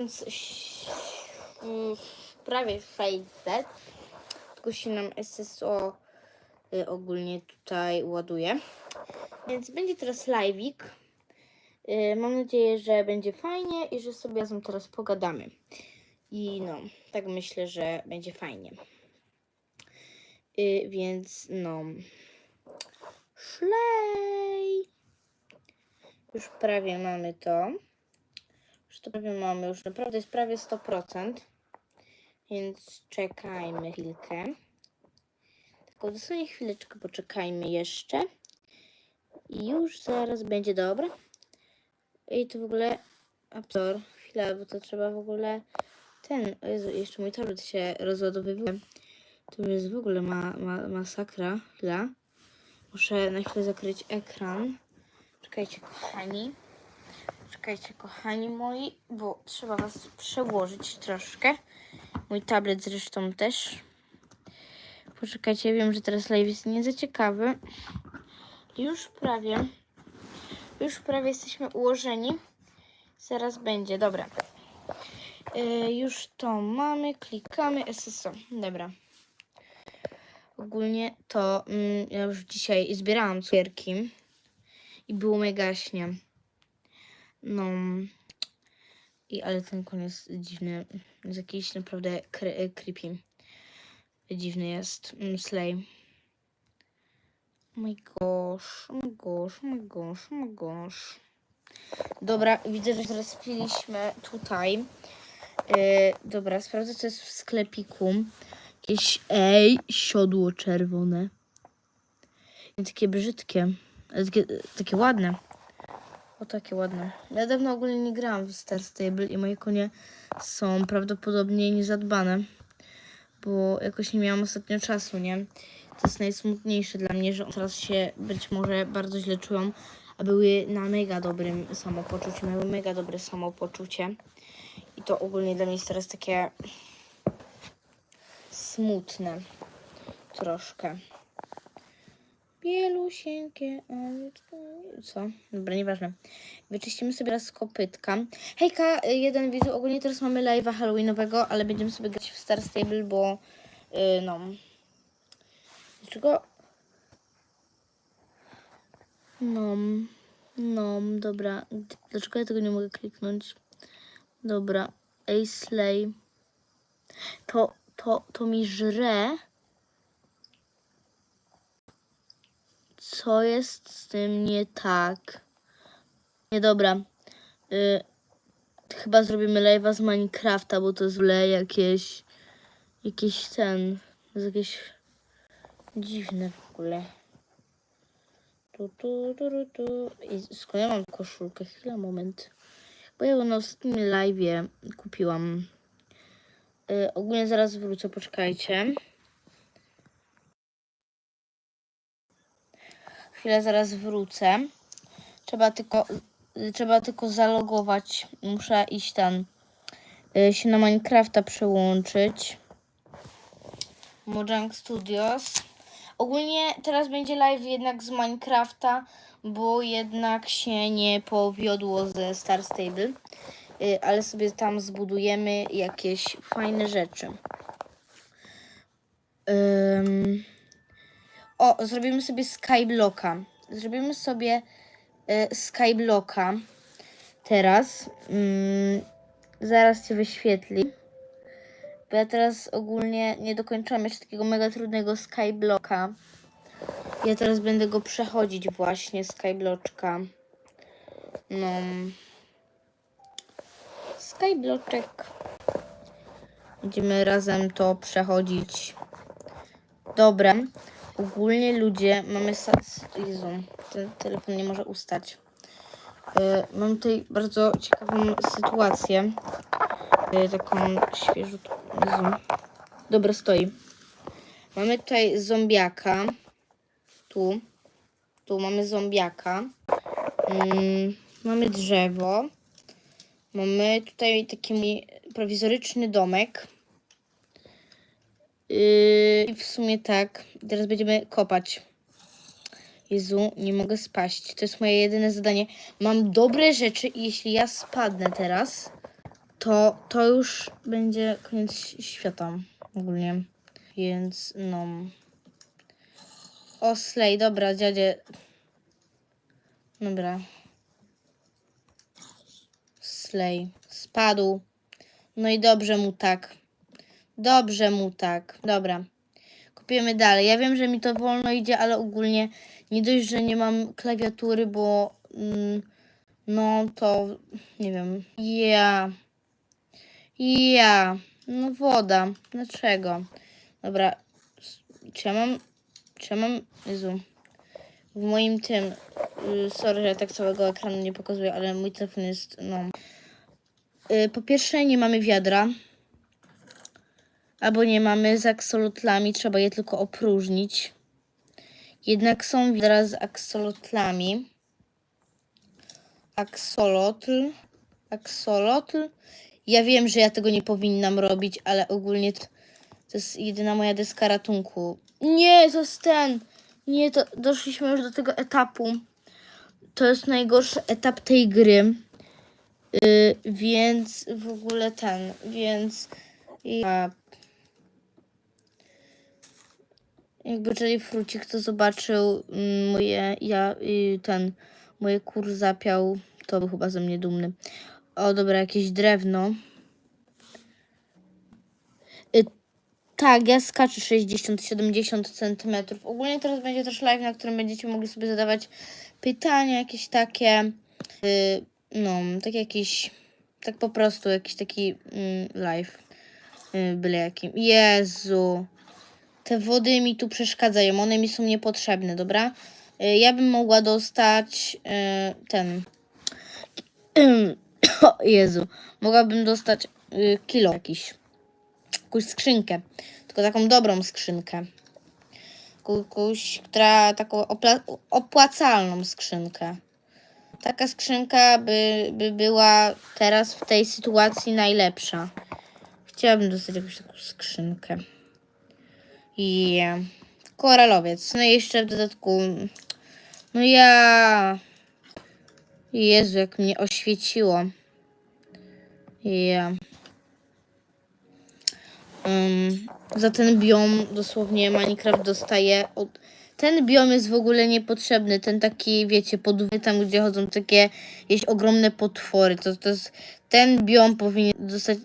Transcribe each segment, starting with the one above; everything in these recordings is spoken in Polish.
Więc ś- mm, prawie 600. Tylko się nam SSO y, ogólnie tutaj ładuje. Więc będzie teraz live'ik. Y, Mam nadzieję, że będzie fajnie i że sobie razem teraz pogadamy. I no, tak myślę, że będzie fajnie. Y, Więc no. Szlej! Już prawie mamy to. Już to prawie mamy, już naprawdę jest prawie 100%. Więc czekajmy chwilkę. Tylko dosłownie chwileczkę poczekajmy jeszcze. I już zaraz będzie dobre. I to w ogóle... Absor, chwila, bo to trzeba w ogóle... Ten, o Jezu, jeszcze mój tablet się rozładowywuje. Już jest w ogóle ma, ma, masakra. Chwila. Muszę na chwilę zakryć ekran. Czekajcie, kochani. Czekajcie, kochani moi, bo trzeba was przełożyć troszkę. Mój tablet zresztą też. Poczekajcie, wiem, że teraz live jest nie za ciekawy. Już prawie. Już prawie jesteśmy ułożeni. Zaraz będzie, dobra. Yy, już to mamy, klikamy SSO. Dobra. Ogólnie to mm, ja już dzisiaj zbierałam cukierki i było mega śnie. No. I ale ten koniec dziwny. Jest jakiś naprawdę cre- e, creepy. Dziwny jest. Mm, Slay. Oh my gosh, oh my gosh, oh my gosh, oh my gosh. Dobra, widzę, że zrespiliśmy tutaj. Yy, dobra, sprawdzę, co jest w sklepiku. Jakieś, ej, siodło czerwone. I takie brzydkie, takie, takie ładne. O, takie ładne. Ja dawno ogólnie nie grałam w Star Stable i moje konie są prawdopodobnie niezadbane, bo jakoś nie miałam ostatnio czasu, nie? To jest najsmutniejsze dla mnie, że teraz się być może bardzo źle czują, a były na mega dobrym samopoczuciu, miały mega dobre samopoczucie. I to ogólnie dla mnie jest teraz takie smutne troszkę. Bielusieńkie, owieczko. Co? Dobra, nieważne. Wyczyścimy sobie raz kopytka. Hejka, y, jeden widzu. Ogólnie teraz mamy live'a halloweenowego, ale będziemy sobie grać w Star Stable, bo yy, no. Dlaczego? No. No, dobra. Dlaczego ja tego nie mogę kliknąć? Dobra. Ej, Slay. To, to, to mi żre. Co jest z tym nie tak? Nie dobra. Y, chyba zrobimy live'a z Minecrafta, bo to jest w jakieś. Jakieś ten. Jest jakieś dziwne w ogóle. Tu, tu, tu, tu, tu. I skąd ja mam koszulkę? Chwila, moment. Bo ja ją na ostatnim live'ie kupiłam. Y, ogólnie zaraz wrócę, poczekajcie. Chwilę zaraz wrócę. Trzeba tylko, trzeba tylko zalogować. Muszę iść tam y, się na Minecrafta przełączyć. Mojang Studios. Ogólnie teraz będzie live jednak z Minecrafta, bo jednak się nie powiodło ze Star Stable. Y, Ale sobie tam zbudujemy jakieś fajne rzeczy. Ym... O, zrobimy sobie skyblocka. Zrobimy sobie y, skyblocka. Teraz. Mm, zaraz cię wyświetli. Bo ja teraz ogólnie nie dokończyłam jeszcze takiego mega trudnego skyblocka. Ja teraz będę go przechodzić właśnie, skybloczka. No. Skybloczek. Będziemy razem to przechodzić. Dobra. Ogólnie ludzie, mamy... Jezu, ten telefon nie może ustać. E, mam tutaj bardzo ciekawą sytuację. E, taką świeżutką. Dobra, stoi. Mamy tutaj zombiaka. Tu. Tu mamy zombiaka. Mm, mamy drzewo. Mamy tutaj taki prowizoryczny domek. Yy, I w sumie tak. Teraz będziemy kopać. Jezu, nie mogę spaść. To jest moje jedyne zadanie. Mam dobre rzeczy i jeśli ja spadnę teraz, to, to już będzie koniec świata ogólnie. Więc no. O, Slay, dobra, dziadzie. Dobra. Slay. Spadł. No i dobrze mu tak. Dobrze mu tak. Dobra. Kopiemy dalej. Ja wiem, że mi to wolno idzie, ale ogólnie nie dość, że nie mam klawiatury, bo mm, no to nie wiem. Ja. Ja. No woda. Dlaczego? Dobra. Czy ja mam. Czy ja mam. Jezu. W moim tym. y, Sorry, że tak całego ekranu nie pokazuję, ale mój telefon jest. No. Y, Po pierwsze, nie mamy wiadra. Albo nie mamy z aksolotlami, trzeba je tylko opróżnić. Jednak są wiadra z aksolotlami. Aksolotl. Aksolotl. Ja wiem, że ja tego nie powinnam robić, ale ogólnie to, to jest jedyna moja deska ratunku. Nie, to jest ten. Nie, to doszliśmy już do tego etapu. To jest najgorszy etap tej gry. Y, więc w ogóle ten, więc ja jakby jeżeli Frucik to zobaczył mm, moje, ja y, ten, moje kur zapiał, to był chyba ze mnie dumny. O dobra, jakieś drewno. Y, tak, ja skaczę 60-70 centymetrów. Ogólnie teraz będzie też live, na którym będziecie mogli sobie zadawać pytania jakieś takie. Y, no, tak jakiś, tak po prostu jakiś taki mm, live. Y, byle jakim. Jezu. Te wody mi tu przeszkadzają, one mi są niepotrzebne, dobra? Y, Ja bym mogła dostać y, ten. O Jezu. Mogłabym dostać y, kilo jakiś. Jakąś skrzynkę. Tylko taką dobrą skrzynkę. Jakąś, która taką opłacalną skrzynkę. Taka skrzynka by, by była teraz w tej sytuacji najlepsza. Chciałabym dostać jakąś taką skrzynkę. I koralowiec. No i jeszcze w dodatku. No ja. Jezu, jak mnie oświeciło. Ja. Ym, za ten biom dosłownie Minecraft dostaje. Od... Ten biom jest w ogóle niepotrzebny. Ten taki, wiecie, podwójny, tam gdzie chodzą takie jakieś ogromne potwory. To, to jest, ten biom powinien zostać,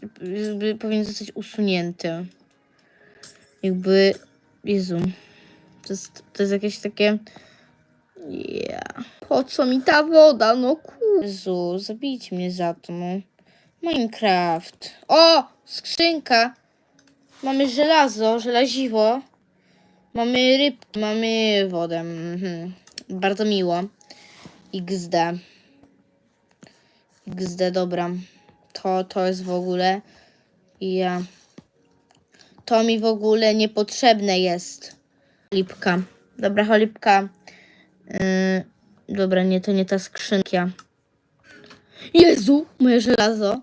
powinien zostać usunięty. Jakby, Jezu, to jest, to jest jakieś takie, yeah. Po co mi ta woda, no kurzu, zabijcie mnie za to, no. Minecraft. O, skrzynka. Mamy żelazo, żelaziwo. Mamy rybki, mamy wodę. Mhm. Bardzo miło. XD. XD, dobra. To, to jest w ogóle. Ja. To mi w ogóle niepotrzebne jest. Lipka. Dobra, cholipka. Yy, dobra, nie, to nie ta skrzynka. Jezu, moje żelazo.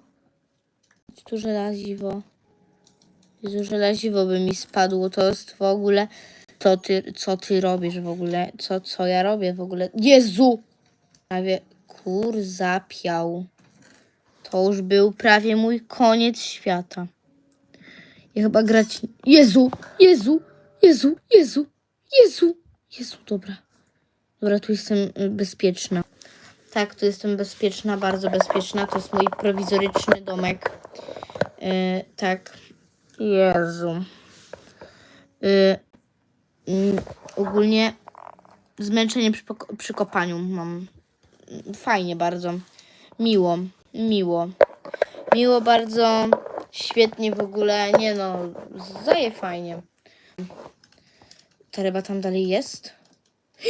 Tu żelaziwo. Jezu, żelaziwo by mi spadło. To jest w ogóle... Co ty, co ty robisz w ogóle? Co, co ja robię w ogóle? Jezu! Prawie kur zapiał. To już był prawie mój koniec świata. Ja chyba grać... Jezu! Jezu! Jezu! Jezu! Jezu! Jezu, dobra. Dobra, tu jestem y, bezpieczna. Tak, tu jestem bezpieczna, bardzo bezpieczna. To jest mój prowizoryczny domek. Yy, tak. Jezu. Yy, mm, ogólnie zmęczenie przy, przy kopaniu mam. Mm, Fajnie bardzo. Miło. Miło. Miło bardzo. Świetnie w ogóle. Nie no, zaje fajnie. Ta ryba tam dalej jest?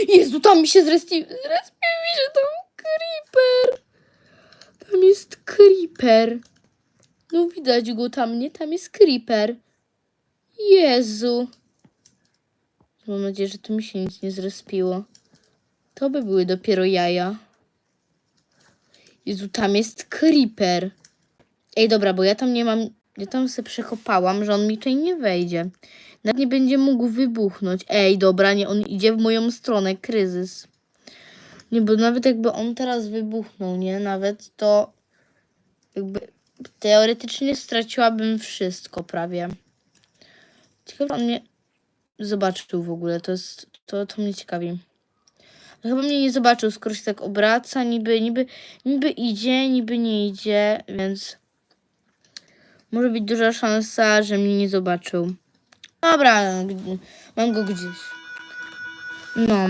Jezu, tam mi się zrespił. Zrespił mi się tam creeper. Tam jest creeper. No widać go tam, nie? Tam jest creeper. Jezu. Mam nadzieję, że tu mi się nic nie zrespiło. To by były dopiero jaja. Jezu, tam jest creeper. Ej, dobra, bo ja tam nie mam... Ja tam sobie przekopałam, że on mi tutaj nie wejdzie. Nawet nie będzie mógł wybuchnąć. Ej, dobra, nie, on idzie w moją stronę. Kryzys. Nie, bo nawet jakby on teraz wybuchnął, nie? Nawet to jakby teoretycznie straciłabym wszystko prawie. Ciekawe, on mnie zobaczył w ogóle. To jest, to, to mnie ciekawi. Chyba mnie nie zobaczył, skoro się tak obraca, niby, niby, niby idzie, niby nie idzie, więc może być duża szansa, że mnie nie zobaczył. Dobra, mam go gdzieś. No.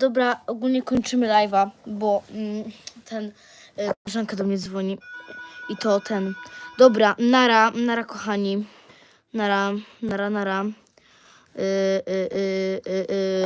Dobra, ogólnie kończymy live'a, bo mm, ten y, koleżanka do mnie dzwoni. I to ten. Dobra, nara, nara kochani. Nara, nara, nara. Y, y, y, y, y.